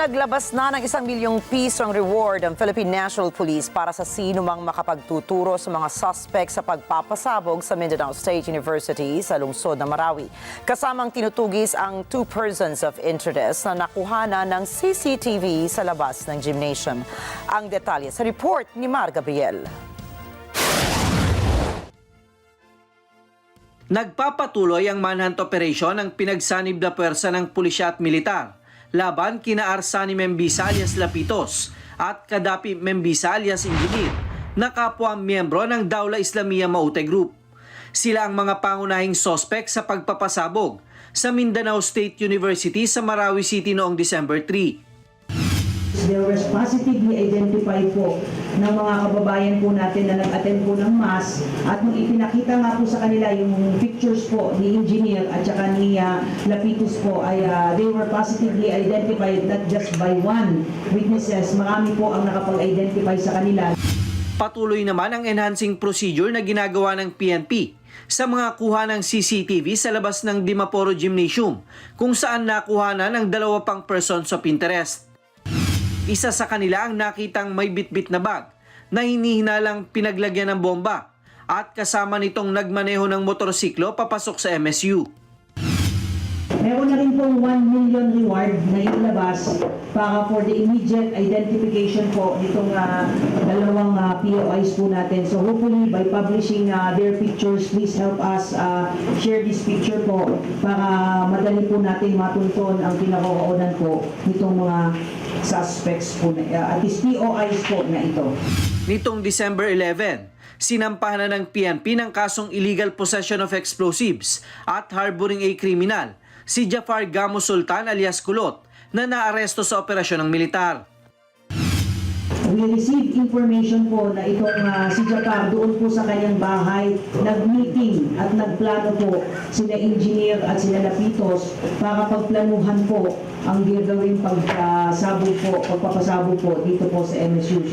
naglabas na ng isang milyong pisong reward ang Philippine National Police para sa sino mang makapagtuturo sa mga suspect sa pagpapasabog sa Mindanao State University sa lungsod ng Marawi. Kasamang tinutugis ang two persons of interest na nakuhana ng CCTV sa labas ng gymnasium. Ang detalye sa report ni Mar Gabriel. Nagpapatuloy ang manhunt operation ng pinagsanib na pwersa ng pulisya at militar laban kina Arsani Membisa alias Lapitos at Kadapi Membisa alias Engineer na kapwa miyembro ng Daula Islamia Maute Group. Sila ang mga pangunahing sospek sa pagpapasabog sa Mindanao State University sa Marawi City noong December 3. There was positively identified po ng mga kababayan po natin na nag-attend po ng mass at nung ipinakita nga po sa kanila yung pictures po ni engineer at saka ni uh, Lapitus po ay uh, they were positively identified not just by one witnesses, marami po ang nakapag-identify sa kanila. Patuloy naman ang enhancing procedure na ginagawa ng PNP sa mga kuha ng CCTV sa labas ng Dimaporo Gymnasium kung saan nakuha na ng dalawa pang persons of interest. Isa sa kanila ang nakitang may bitbit na bag na hinihinalang pinaglagyan ng bomba at kasama nitong nagmaneho ng motorsiklo papasok sa MSU. Meron na rin pong 1 million reward na ilabas para for the immediate identification po nitong uh, dalawang uh, POIs po natin. So hopefully by publishing uh, their pictures, please help us uh, share this picture po para madali po natin matunton ang kinakokoonan po nitong mga suspects po, na, uh, at least POIs po na ito. Nitong December 11, sinampahan na ng PNP ng kasong illegal possession of explosives at harboring a criminal si Jafar Gamo Sultan alias Kulot na naaresto sa operasyon ng militar. We received information po na itong ah, si Jafar doon po sa kanyang bahay nag-meeting at nagplano po sina engineer at sina Lapitos para pagplanuhan po ang gagawin pagpasabog po, pagpapasabog po dito po sa MSU.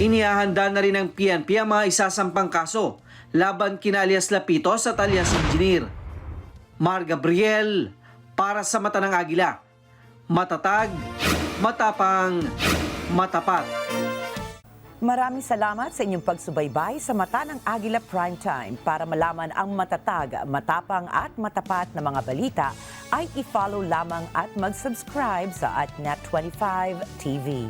Inihahanda na rin ng PNP ang mga isasampang kaso laban kina alias Lapitos at alias Engineer. Mar Gabriel, para sa mata ng agila. Matatag, matapang, matapat. Maraming salamat sa inyong pagsubaybay sa Mata ng Agila Primetime. Para malaman ang matatag, matapang at matapat na mga balita, ay i-follow lamang at mag-subscribe sa AtNet25 TV.